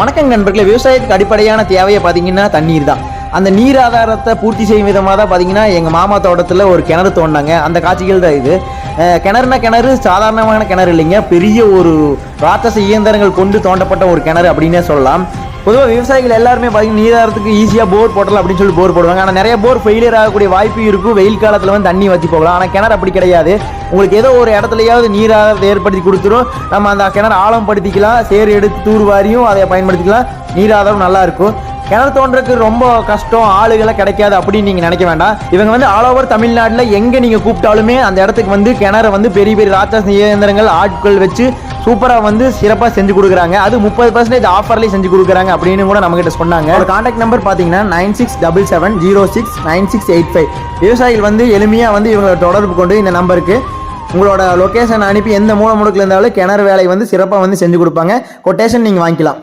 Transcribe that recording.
வணக்கம் நண்பர்களே. விவசாயத்துக்கு அடிப்படையான தேவையை பார்த்தீங்கன்னா தண்ணீர் தான். அந்த நீர் ஆதாரத்தை பூர்த்தி செய்யும் விதமாக தான் பார்த்தீங்கன்னா எங்கள் மாமா தோட்டத்தில் ஒரு கிணறு தோண்டினாங்க. அந்த காட்சிகள் தான் இது. கிணறுனா கிணறு சாதாரணமான கிணறு இல்லைங்க. பெரிய ஒரு ராட்சச இயந்திரங்கள் கொண்டு தோண்டப்பட்ட ஒரு கிணறு அப்படின்னே சொல்லலாம். பொதுவாக விவசாயிகள் எல்லாருமே பார்த்தீங்கன்னா நீராரத்துக்கு ஈஸியாக போர் போடலாம் அப்படின்னு சொல்லி போர் போடுவாங்க. ஆனால் நிறைய போர் ஃபெயிலியர் ஆகக்கூடிய வாய்ப்பு இருக்கும். வெயில் காலத்தில் வந்து தண்ணி வச்சு போகலாம். ஆனால் கிணறு அப்படி கிடையாது. உங்களுக்கு ஏதோ ஒரு இடத்துலையாவது நீர் ஏற்படுத்தி கொடுத்துரும். நம்ம அந்த கிணறு ஆழம் படுத்திக்கலாம் சேறு எடுத்து தூர்வாரியும் அதை பயன்படுத்திக்கலாம். நீராதாரம் நல்லாயிருக்கும் நல்லா இருக்கும். கிணறு தோன்றதுக்கு ரொம்ப கஷ்டம். ஆளுகளை கிடைக்காது அப்படின்னு நீங்கள் நினைக்க வேண்டாம். இவங்க வந்து ஆல் ஓவர் தமிழ்நாட்டில் எங்கே நீங்கள் கூப்பிட்டாலுமே அந்த இடத்துக்கு வந்து கிணறு வந்து பெரிய பெரிய ராட்சச இயந்திரங்கள் ஆட்கள் வச்சு சூப்பராக வந்து சிறப்பாக செஞ்சு கொடுக்குறாங்க. அது முப்பது பர்சன்டேஜ் ஆஃபர்லேயே செஞ்சு கொடுக்குறாங்க அப்படின்னு கூட நம்மகிட்ட சொன்னாங்க. ஒரு காண்டாக்ட் நம்பர் பார்த்தீங்கன்னா nine six double seven zero six nine six eight five. விவசாயிகள் வந்து எளிமையாக வந்து இவங்களை தொடர்பு கொண்டு இந்த நம்பருக்கு உங்களோட லொக்கேஷன் அனுப்பி எந்த மூல முடுக்கில் இருந்தாலும் கிணறு வேலை வந்து சிறப்பாக வந்து செஞ்சு கொடுப்பாங்க. கொட்டேஷன் நீங்கள் வாங்கிக்கலாம்.